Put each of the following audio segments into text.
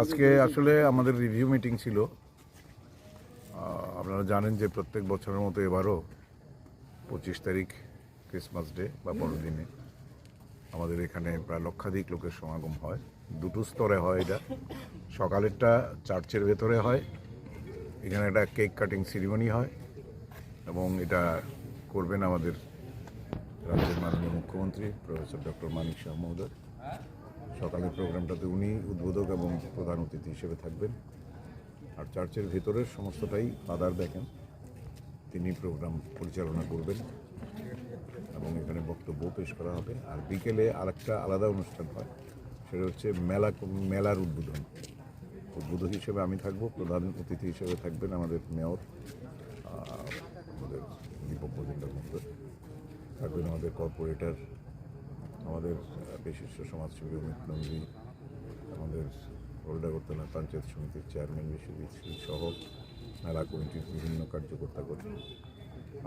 আজকে আসলে আমাদের রিভিউ মিটিং ছিল। আপনারা জানেন যে প্রত্যেক বছরের মতো এবারও পঁচিশ তারিখ ক্রিসমাস ডে বা বড়দিনে। আমাদের এখানে প্রায় লক্ষাধিক লোকের সমাগম হয়। দুটো স্তরে হয় এটা। সকালেরটা চার্চের ভেতরে হয়। এখানে একটা কেক কাটিং সেরিমনি হয় এবং এটা করবেন আমাদের রাজ্যের মাননীয় মুখ্যমন্ত্রী, প্রফেসর ডক্টর মানিক শাহ মহোদয়। সকালের প্রোগ্রামটাতে উনি উদ্বোধক এবং প্রধান অতিথি হিসেবে থাকবেন। আর চার্চের ভেতরের সমস্তটাই ফাদার দেখেন। তিনি প্রোগ্রাম পরিচালনা করবেন। এবং এখানে বক্তব্য পেশ করা হবে। আর বিকেলে আরেকটা আলাদা অনুষ্ঠান হয়, সেটা হচ্ছে মেলা মেলার উদ্বোধন। উদ্বোধক হিসেবে আমি থাকব, প্রধান অতিথি হিসেবে থাকবেন আমাদের মেয়র আমাদের দীপক মজুমদার থাকবেন আমাদের কর্পোরেটর, আমাদের বিশিষ্ট সমাজসেবী অমিত নন্দী, আমাদের হলডাগরতলা পঞ্চায়েত সমিতির চেয়ারম্যান বিশ্বজিৎ সহ মেলা কমিটির বিভিন্ন কার্যকর্তাগণ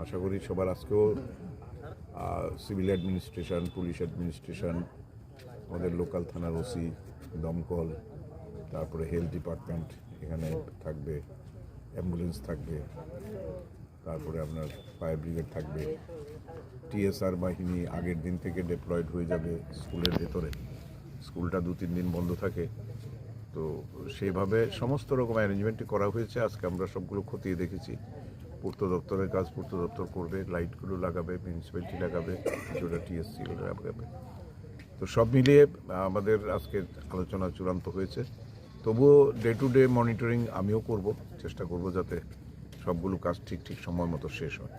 আশা করি সবার আজকেও সিভিল অ্যাডমিনিস্ট্রেশন পুলিশ অ্যাডমিনিস্ট্রেশন আমাদের লোকাল থানার ওসি দমকল, তারপরে হেলথ ডিপার্টমেন্ট এখানে থাকবে অ্যাম্বুলেন্স থাকবে, তারপরে আপনার ফায়ার ব্রিগেড থাকবে। টিএসআর বাহিনী আগের দিন থেকে ডেপ্লয়েড হয়ে যাবে স্কুলের ভেতরে। স্কুলটা দু, তিন দিন বন্ধ থাকে। তো সেইভাবে সমস্ত রকম অ্যারেঞ্জমেন্টই করা হয়েছে। আজকে আমরা সবগুলো খতিয়ে দেখেছি। পূর্ত দপ্তরের কাজ, পূর্ত দপ্তর করবে, লাইটগুলো লাগাবে মিউনিসিপ্যালিটি লাগাবে কিছুটা টিএসসি লাগাবে। তো সব মিলিয়ে আমাদের আজকে আলোচনা চূড়ান্ত হয়েছে। তবুও ডে টু ডে মনিটরিং আমিও করব, চেষ্টা করব যাতে সবগুলো কাজ ঠিক ঠিক সময় মতো শেষ হয়।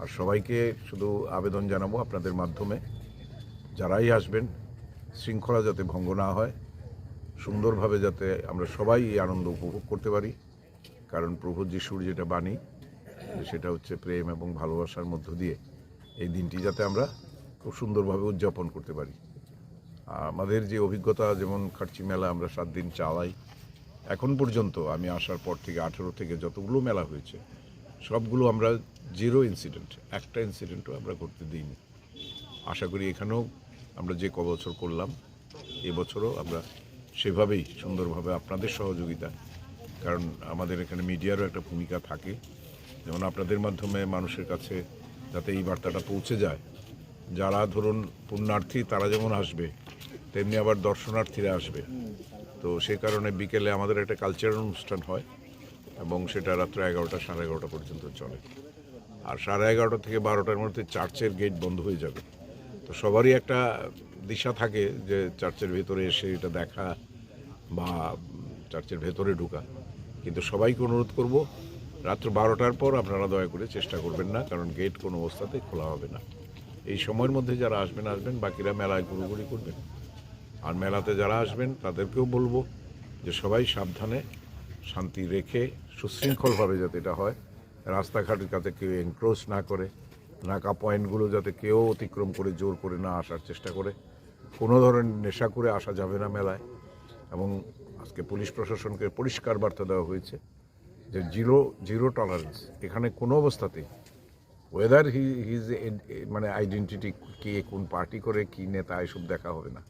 আর সবাইকে শুধু আবেদন জানাব আপনাদের মাধ্যমে, যারাই আসবেন, শৃঙ্খলা যাতে ভঙ্গ না হয়, সুন্দরভাবে যাতে আমরা সবাই এই আনন্দ উপভোগ করতে পারি। কারণ প্রভু যিশুর যেটা বাণী সেটা হচ্ছে প্রেম এবং ভালোবাসার মধ্য দিয়ে এই দিনটি যাতে আমরা খুব সুন্দরভাবে উদযাপন করতে পারি। আমাদের যে অভিজ্ঞতা, যেমন খার্চি মেলা আমরা সাত দিন চালাই, এখন পর্যন্ত আমি আসার পর থেকে আঠেরো থেকে যতগুলো মেলা হয়েছে, সবগুলো আমরা জিরো ইনসিডেন্ট একটা ইনসিডেন্টও আমরা করতে দিইনি। আশা করি এখানেও আমরা যে কবছর করলাম, এবছরও আমরা সেভাবেই সুন্দরভাবে আপনাদের সহযোগিতা, কারণ আমাদের এখানে মিডিয়ারও একটা ভূমিকা থাকে। যেমন আপনাদের মাধ্যমে মানুষের কাছে যাতে এই বার্তাটা পৌঁছে যায়। যারা ধরুন পুণ্যার্থী, তারা যেমন আসবে, তেমনি আবার দর্শনার্থীরা আসবে। তো সেই কারণে বিকেলে আমাদের একটা কালচারাল অনুষ্ঠান হয় এবং সেটা রাত্র এগারোটা, সাড়ে এগারোটা পর্যন্ত চলে। আর সাড়ে এগারোটা থেকে বারোটার মধ্যে চার্চের গেট বন্ধ হয়ে যাবে। তো সবারই একটা দিশা থাকে যে চার্চের ভেতরে এসে এটা দেখা বা চার্চের ভেতরে ঢোকা। কিন্তু সবাইকে অনুরোধ করব রাত্র বারোটার পর আপনারা দয়া করে চেষ্টা করবেন না, কারণ গেট কোনো অবস্থাতেই খোলা হবে না। এই সময়ের মধ্যে যারা আসবেন আসবেন, বাকিরা মেলায় ঘুরোঘুরি করবেন। আর মেলাতে যারা আসবেন, তাদেরকেও বলব যে সবাই সাবধানে শান্তি রেখে সুশৃঙ্খলভাবে যাতে এটা হয়। রাস্তাঘাটের যাতে কেউ এনক্রোচ না করে, নাকা পয়েন্টগুলো যাতে কেউ অতিক্রম করে, জোর করে না আসার চেষ্টা করে। কোনো ধরনের নেশা করে আসা যাবে না মেলায়। এবং আজকে পুলিশ প্রশাসনকে পরিষ্কার বার্তা দেওয়া হয়েছে। যে জিরো জিরো টলারেন্স এখানে কোনো অবস্থাতেই। ওয়েদার হি হিজ মানে আইডেন্টিটি কে কোন পার্টি করে, কী নেতা, এসব দেখা হবে না।